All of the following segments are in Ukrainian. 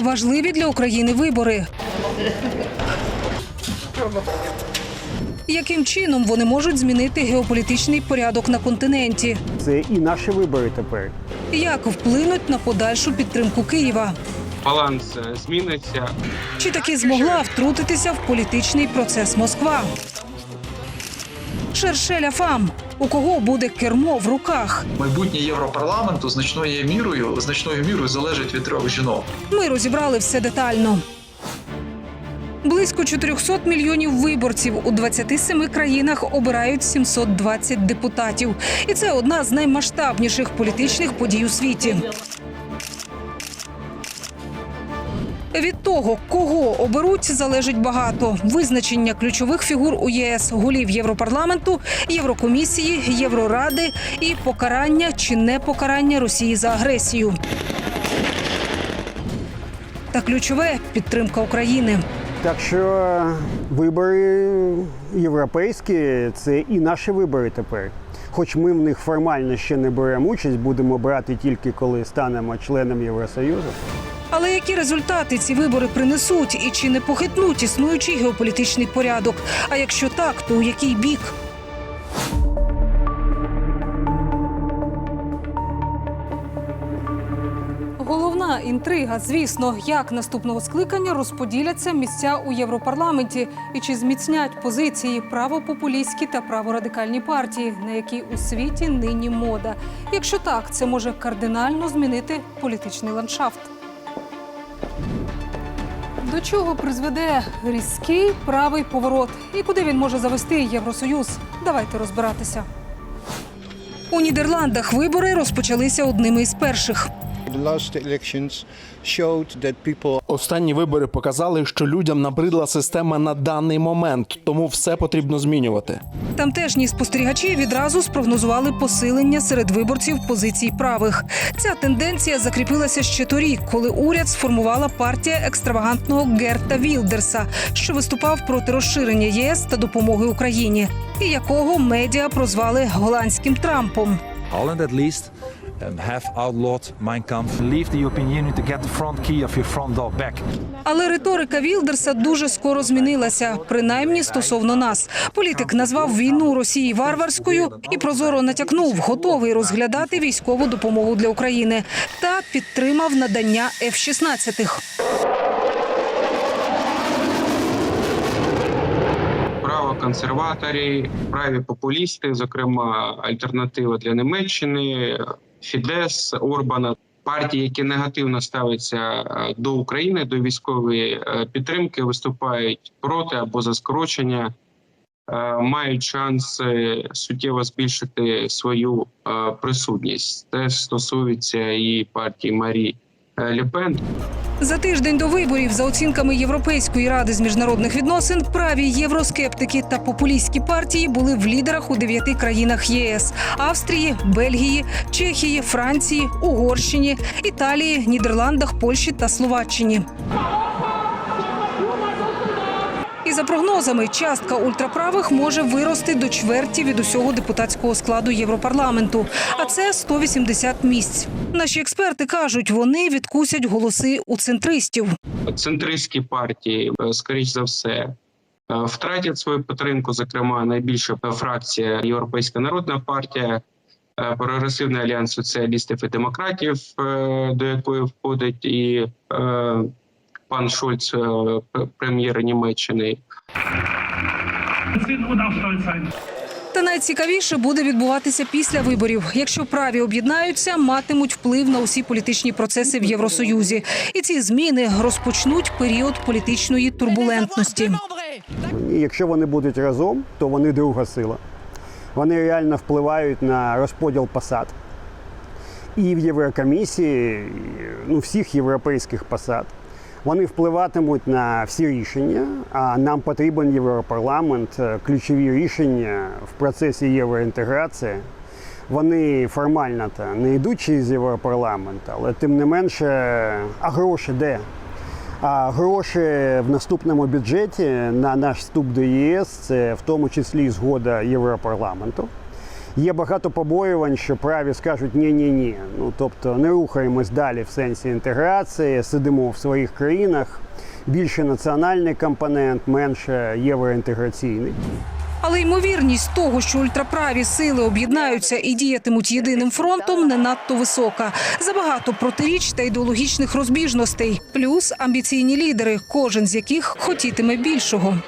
Важливі для України вибори. Яким чином вони можуть змінити геополітичний порядок на континенті? Це і наші вибори тепер. Як вплинуть на подальшу підтримку Києва? баланс е, зміниться. Чи таки змогла втрутитися в політичний процес Москва? Шершеля фам. У кого буде кермо в руках? Майбутнє Європарламенту значною мірою значною мірою залежить від трьох жінок. Ми розібрали все детально. Близько 400 мільйонів виборців у 27 країнах обирають 720 депутатів. І це одна з наймасштабніших політичних подій у світі. Від того, кого оберуть, залежить багато. Визначення ключових фігур у ЄС, голів Європарламенту, Єврокомісії, Євроради і покарання чи не покарання Росії за агресію. Та ключове підтримка України. Так що вибори європейські це і наші вибори тепер. Хоч ми в них формально ще не беремо участь, будемо брати тільки коли станемо членом Євросоюзу. Але які результати ці вибори принесуть і чи не похитнуть існуючий геополітичний порядок? А якщо так, то у який бік? Головна інтрига, звісно, як наступного скликання розподіляться місця у Європарламенті і чи зміцнять позиції правопопулістські та праворадикальні партії, на які у світі нині мода. Якщо так, це може кардинально змінити політичний ландшафт. До чого призведе різкий правий поворот і куди він може завести Євросоюз? Давайте розбиратися. У Нідерландах вибори розпочалися одними із перших. The last elections showed that people Останні вибори показали, що людям набридла система на даний момент, тому все потрібно змінювати. Тамтешні спостерігачі відразу спрогнозували посилення серед виборців позицій правих. Ця тенденція закріпилася ще торік, коли уряд сформувала партія екстравагантного Герта Вілдерса, що виступав проти розширення ЄС та допомоги Україні, і якого медіа прозвали голландським Трампом. Holland at least have outlawed Mein Kampf. Leave the European Union to get the front key of your front door back. Але риторика Вілдерса дуже скоро змінилася, принаймні стосовно нас. Політик назвав війну Росії варварською і прозоро натякнув, готовий розглядати військову допомогу для України та підтримав надання F-16. Правоконсерваторі, праві популісти, зокрема альтернатива для Німеччини, Фідес, Орбана. Партії, які негативно ставляться е, до України, до військової е, підтримки, виступають проти або за скорочення, е, мають шанс суттєво збільшити свою присутність. Це стосується і партії Марі е, Лепен. За тиждень до виборів, за оцінками Європейської ради з міжнародних відносин, праві євроскептики та популістські партії були в лідерах у дев'яти країнах ЄС: Австрії, Бельгії, Чехії, Франції, Угорщині, Італії, Нідерландах, Польщі та Словаччині. За прогнозами, частка ультраправих може вирости до чверті від усього депутатського складу Європарламенту, а це 180 місць. Наші експерти кажуть, вони відкусять голоси у центристів. центристські партії, е, скоріш за все, е, втратять свою підтримку. Зокрема, найбільша фракція Європейська народна партія, е, прогресивний альянс соціалістів і демократів, до якої входить і пан Шольц, е, прем'єр Німеччини. Та найцікавіше буде відбуватися після виборів. Якщо праві об'єднаються, матимуть вплив на усі політичні процеси в Євросоюзі, і ці зміни розпочнуть період політичної турбулентності. І якщо вони будуть разом, то вони друга сила. Вони реально впливають на розподіл посад. І в Єврокомісії, ну, всіх європейських посад. Вони впливатимуть на всі рішення, а нам потрібен Європарламент, е, ключові рішення в процесі євроінтеграції. Вони формально та не йдуть через Європарламент, але тим не менше, а гроші де? А гроші в наступному бюджеті на наш вступ до ЄС це в тому числі згода Європарламенту. Є багато побоювань, що праві скажуть ні-ні-ні. Ну тобто не рухаємось далі в сенсі інтеграції, сидимо в своїх країнах. Більше національний компонент, менше євроінтеграційний. Але ймовірність того, що ультраправі сили об'єднаються і діятимуть єдиним фронтом, не надто висока. Забагато протиріч та ідеологічних розбіжностей, плюс амбіційні лідери, кожен з яких хотітиме більшого.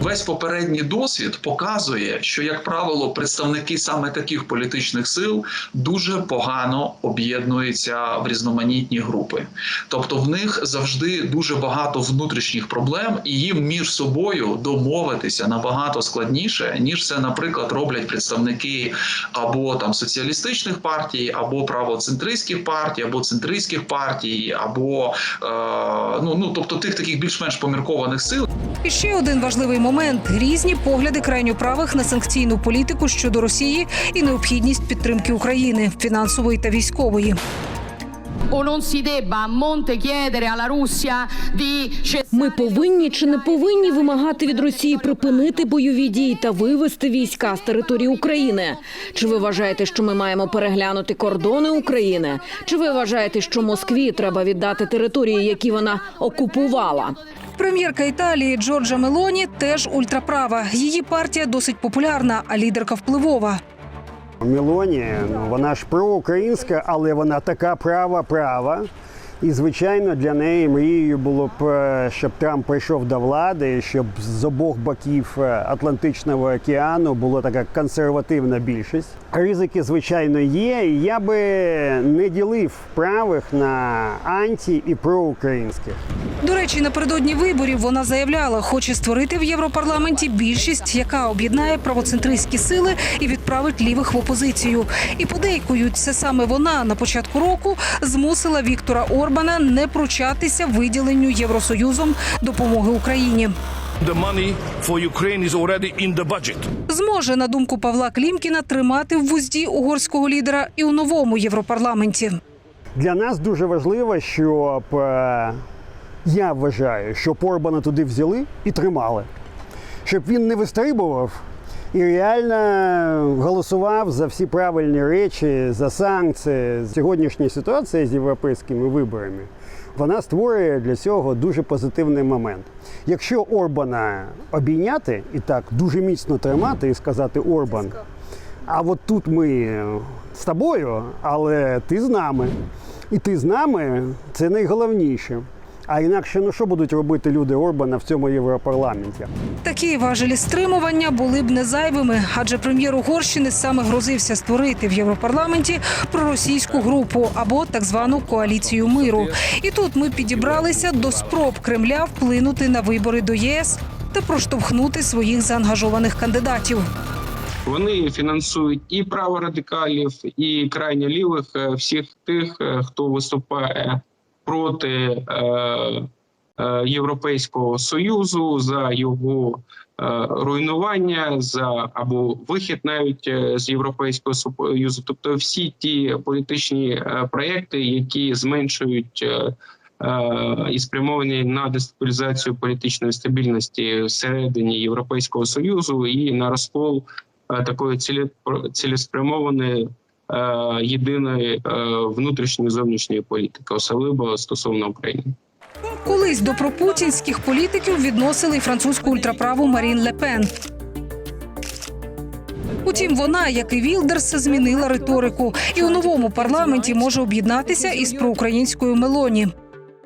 Весь попередній досвід показує, що, як правило, представники саме таких політичних сил дуже погано об'єднуються в різноманітні групи. Тобто в них завжди дуже багато внутрішніх проблем, і їм між собою домовитися набагато складніше, ніж це, наприклад, роблять представники або там соціалістичних партій, або правоцентристських партій, або центристських партій, або е, ну, ну тобто тих таких більш-менш поміркованих сил. І ще один важливий момент: різні погляди крайньоправих на санкційну політику щодо Росії і необхідність підтримки України фінансової та військової. o non si debba a monte chiedere alla Russia di Ми повинні чи не повинні вимагати від Росії припинити бойові дії та вивести війська з території України? Чи ви вважаєте, що ми маємо переглянути кордони України? Чи ви вважаєте, що Москві треба віддати території, які вона окупувала? Прем'єрка Італії Джорджа Мелоні теж ультраправа. Її партія досить популярна, а лідерка впливова. Мелоні ну вона ж проукраїнська, але вона така права права. І, звичайно, для неї мрією було б, е, щоб Трамп прийшов до влади, щоб з обох боків е, Атлантичного океану була така консервативна більшість. Ризики, звичайно, є. І я би не ділив правих на анті і проукраїнських. До речі, напередодні виборів вона заявляла, хоче створити в Європарламенті більшість, яка об'єднає правоцентристські сили і відправить лівих в опозицію. І подейкують, це саме вона на початку року змусила Віктора Орбана не пручатися виділенню Євросоюзом допомоги Україні. The money for Ukraine is already in the budget. Зможе, на думку Павла Клімкіна, тримати в вузді угорського лідера і у новому Європарламенті. Для нас дуже важливо, щоб е, я вважаю, щоб Орбана туди взяли і тримали, щоб він не вистрибував і реально голосував за всі правильні речі, за санкції. Сьогоднішня ситуація з європейськими виборами вона створює для цього дуже позитивний момент. Якщо Орбана обійняти і так дуже міцно тримати і сказати Орбан, а от тут ми з тобою, але ти з нами. І ти з нами це найголовніше. А інакше, ну що будуть робити люди Орбана в цьому Європарламенті? Такі важелі стримування були б не зайвими, адже прем'єр Угорщини саме грозився створити в Європарламенті проросійську групу або так звану коаліцію миру. І тут ми підібралися до спроб Кремля вплинути на вибори до ЄС та проштовхнути своїх заангажованих кандидатів. Вони фінансують і праворадикалів, і крайньо лівих е, всіх тих, е, хто виступає проти е, е, Європейського союзу за його е, руйнування, за або вихід навіть з Європейського союзу, тобто всі ті політичні проекти, які зменшують. І спрямовані на дестабілізацію політичної стабільності всередині Європейського союзу і на розкол такої цілі, цілеспрямованої єдиної е, внутрішньої зовнішньої політики, особливо стосовно України. Колись до пропутінських політиків відносили й французьку ультраправу Марін Лепен. Утім, вона, як і Вілдерс, змінила риторику і у новому парламенті може об'єднатися із проукраїнською Мелоні.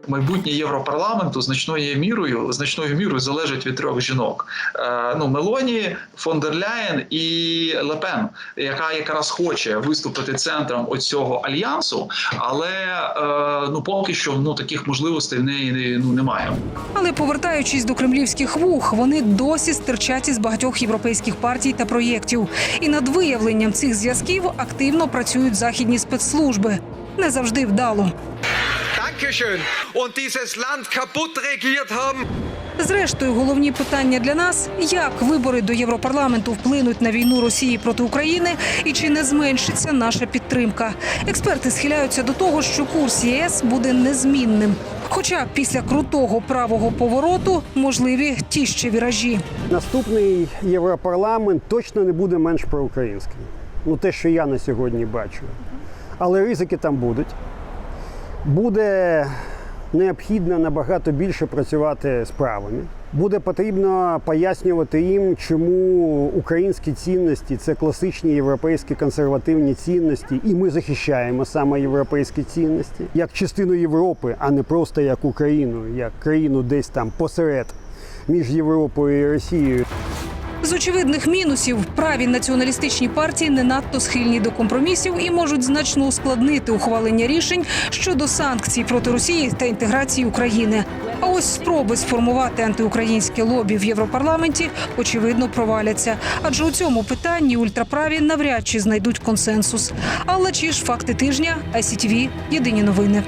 Майбутнє Європарламенту значною мірою значною мірою залежить від трьох жінок: е, ну Мелоні, фон дер Ляєн і Лепен, яка якраз хоче виступити центром оцього альянсу, але е, ну поки що ну таких можливостей в неї ну немає. Але повертаючись до кремлівських вух, вони досі стирчать із багатьох європейських партій та проєктів. І над виявленням цих зв'язків активно працюють західні спецслужби. Не завжди вдало. Dankeschön. Und dieses Land kaputt regiert haben. Зрештою, головні питання для нас: як вибори до Європарламенту вплинуть на війну Росії проти України, і чи не зменшиться наша підтримка? Експерти схиляються до того, що курс ЄС буде незмінним. Хоча після крутого правого повороту можливі ті ще віражі. Наступний Європарламент точно не буде менш проукраїнським. Ну, те, що я на сьогодні бачу. Але ризики там будуть. Буде необхідно набагато більше працювати з правими. Буде потрібно пояснювати їм, чому українські цінності це класичні європейські консервативні цінності, і ми захищаємо саме європейські цінності як частину Європи, а не просто як Україну, як країну десь там посеред між Європою і Росією. З очевидних мінусів праві націоналістичні партії не надто схильні до компромісів і можуть значно ускладнити ухвалення рішень щодо санкцій проти Росії та інтеграції України. А ось спроби сформувати антиукраїнське лобі в Європарламенті очевидно проваляться. Адже у цьому питанні ультраправі навряд чи знайдуть консенсус. Алла Чіш, факти тижня, ICTV, Єдині новини.